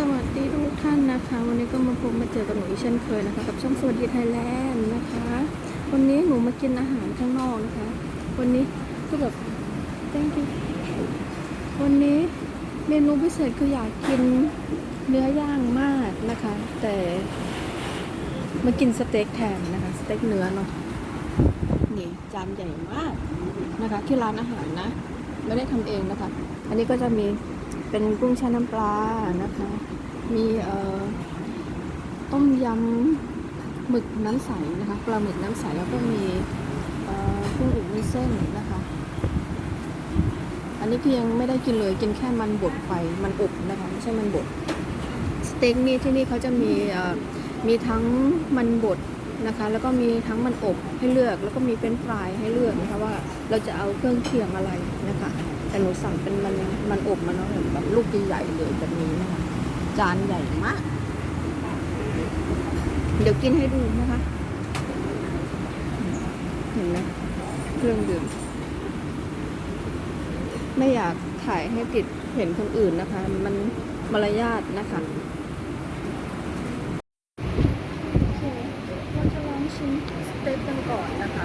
สวัสดีทุกท่านนะคะ วันนี้ก็มาพบมาเจอกับหนูอีเช่นเคยนะคะ กับช่องสวัสดีไทยแลนด์นะคะ วันนี้หนูมากินอาหารข้างนอกนะคะ วันนี้ก็แบบ thank you วันนี้เมนูพิเศษคืออยากกินเนื้อย่างมากนะคะ แต่มากินสเต็กแทนนะคะสเต็กเนื้อเนาะนี่จานใหญ่มากนะคะ ที่ร้านอาหารนะ ไม่ได้ทำเองนะคะ อันนี้ก็จะมี เป็นกุ้งแช่น้ำปลานะคะ มีเอ่อต้มยำหมึกน้ำใสนะคะปลาหมึกน้ำใสแล้วก็มีเอ่อกุ้งอบวุ้นเส้นนะคะ อันนี้คือยังไม่ได้กินเลยกินแค่มันบดไปมันอบนะคะไม่ใช่มันบดสเต็กนี่ที่นี่เขาจะมีเอ่อมีทั้งมันบดนะคะแล้วก็มีทั้งมันอบให้เลือกแล้วก็มีเป็นฟรายให้เลือกนะคะว่าเราจะเอาเครื่องเคียงอะไรนะคะ แต่หนูสั่งเป็นมันมันอบมาเนาะแบบลูกใหญ่เลยแบบนี้นะคะจานใหญ่มาก เดี๋ยวกินให้ดูนะคะเห็นไหมเครื่องดื่มไม่อยากถ่ายให้ติดเห็นคนอื่นนะคะ มันมารยาทนะคะโอเคเราจะลองชิมสเต็กกันก่อนนะคะ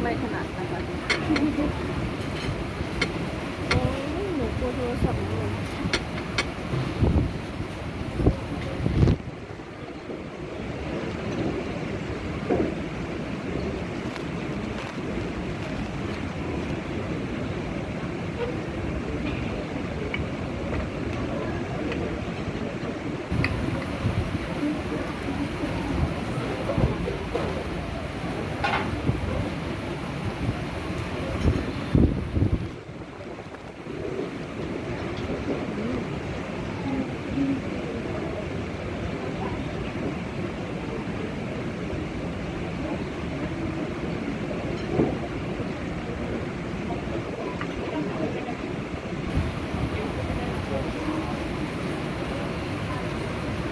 ไม่ถนัดนะคะโอ้ยหนูกลัวโทรศัพท์หนูเลย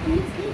มัน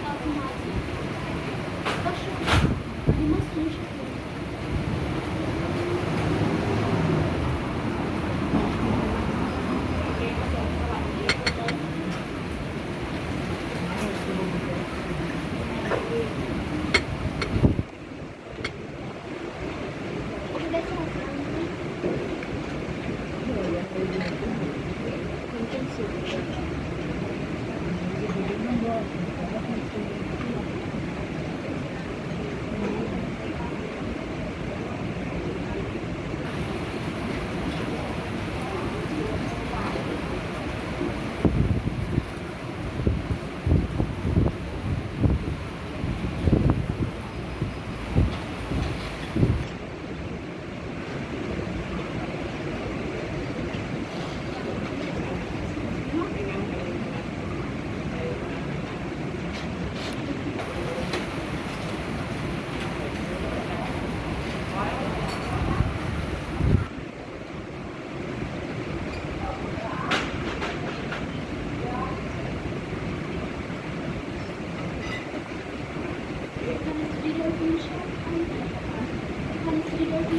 Thank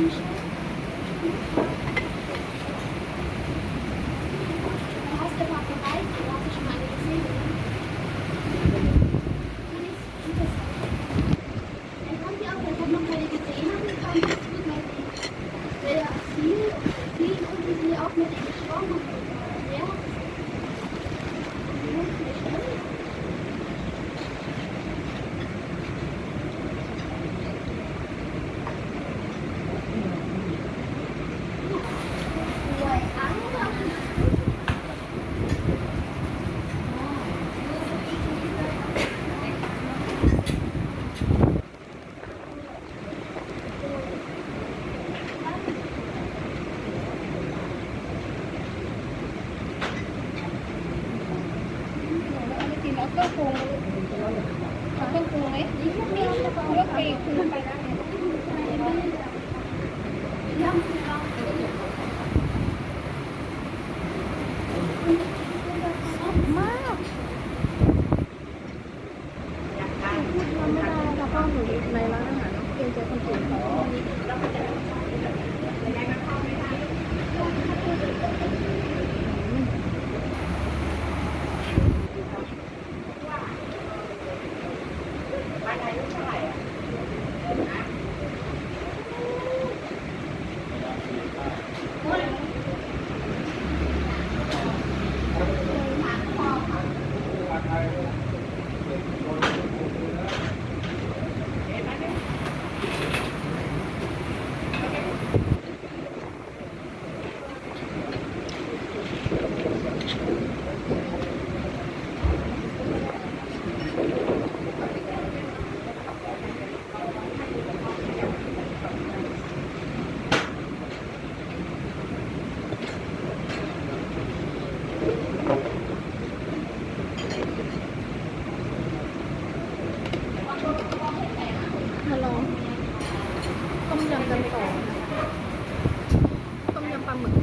you. มาลองต้มยำกันต่อต้มยำปลาหมึก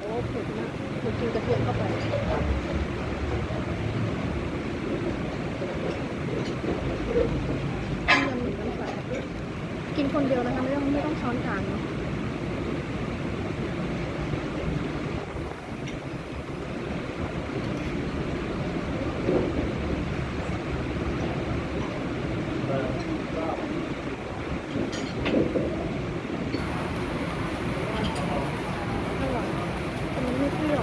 โอ้เผ็ดมากเผ็ดกินกระเทียมเข้าไปต้มยำหมึกน้ำใสกินคนเดียวนะคะไม่ต้องไม่ต้องช้อนกลางเนาะ อร่อยแต่มันไม่เปรี้ยว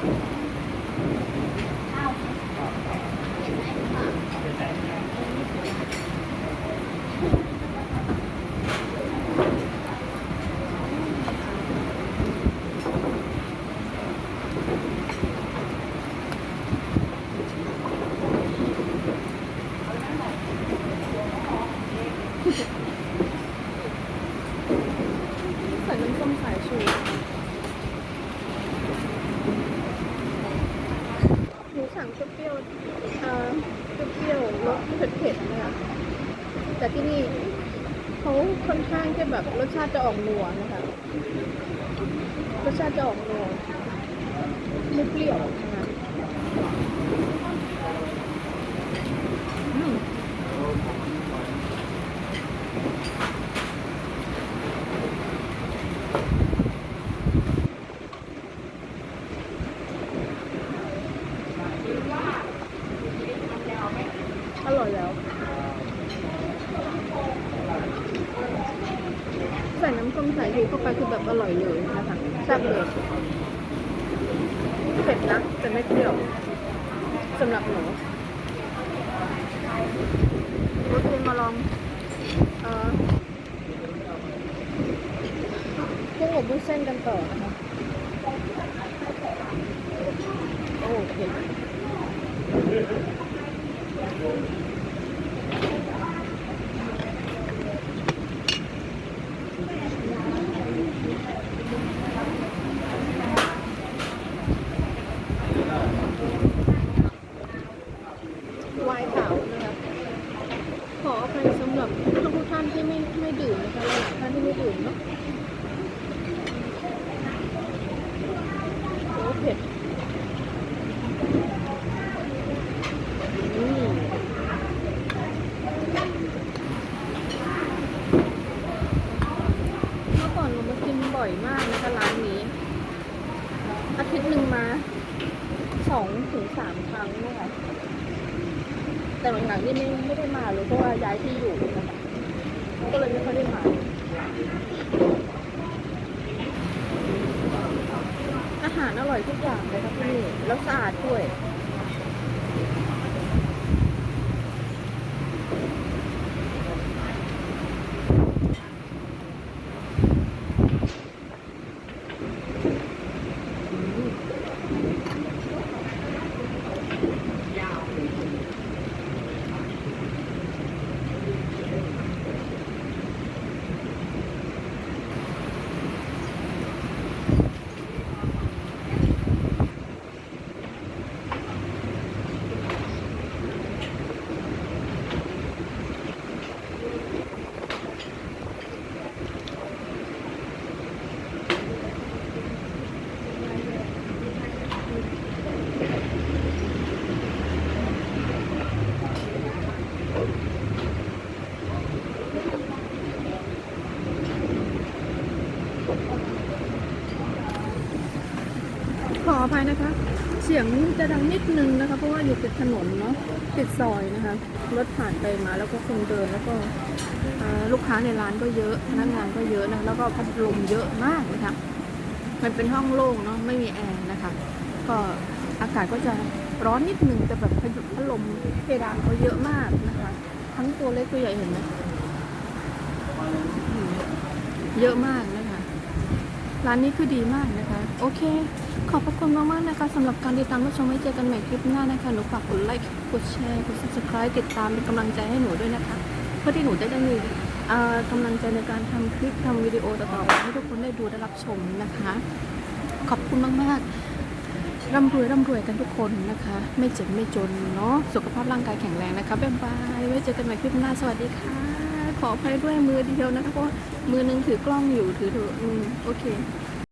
ใส่น้ำส้มสายชูหนูสั่งเปรี้ยวๆเอ่อเปรี้ยวๆรสเผ็ดๆนะคะแต่ที่นี่ เขาค่อนข้างจะแบบรสชาติจะออกนัวนะคะรสชาติจะออกนัวไม่เปรี้ยวนะคะอืม อร่อยแล้ว ใส่น้ำส้มสายชูเข้าไปคื อร่อยเลยนะคะแซ่บเลยเผ็ดนะแต่ไม่เปรี้ยวสำหรับหนูโอเคมาลองเอ่อกุ้งอบวุ้นเส้นกันต่อนะคะโอเค วายขาวนะคะขออภัยสำหรับทุกท่านที่ไม่ไม่ดื่มนะคะหลายๆท่านที่ไม่ดื่มเนาะโอ้เผ็ดอืมเมื่อก่อนหนูมากินบ่อยมากนะคะร้านนี้ อาทิตย์หนึ่งมาสองถึงสามครั้งเนี่ยค่ะ แต่หลังๆนี่ไม่ไม่ได้มาเลยเพราะว่าย้ายที่อยู่นะคะก็ เลยไม่ค่อยได้มาอาหารอร่อยทุกอย่างเลยครับที่นี่แล้วสะอาดด้วย ขออภัยนะคะ เสียงจะดังนิดนึงนะคะ เพราะว่าอยู่ติดถนนเนาะติดซอยนะคะ รถผ่านไปมาแล้วก็คนเดินแล้วก็ลูกค้าในร้านก็เยอะพนักงานก็เยอะนะแล้วก็พัดลมเยอะมากนะคะมันเป็นห้องโล่งเนาะไม่มีแอร์นะคะ ก็อากาศก็จะร้อนนิดนึงแต่แบบพัดลมเพดานเขาเยอะมากนะคะ ทั้งตัวเล็กตัวใหญ่เห็นไหมเยอะมาก ร้านนี้คือดีมากนะคะ โอเค ขอบพระคุณมากๆนะคะสำหรับการติดตามรับชมไว้เจอกันใหม่คลิปหน้านะคะ หนูฝากกดไลค์ กดแชร์ กด subscribe ติดตามเป็นกำลังใจให้หนูด้วยนะคะ เพื่อที่หนูจะได้มีอ่อกำลังใจในการทำคลิปทำวิดีโอต่อๆไปให้ทุกคนได้ดูได้รับชมนะคะ ขอบคุณมากๆร่ำรวยร่ำรวยกันทุกคนนะคะ ไม่เจ็บไม่จนเนาะ สุขภาพร่างกายแข็งแรงนะคะ บ๊ายบาย ไว้เจอกันใหม่คลิปหน้า สวัสดีค่ะ ขออภัยด้วยมือเดียวนะคะเพราะมือหนึงถือกล้องอยู่ถือถืออืมโอเค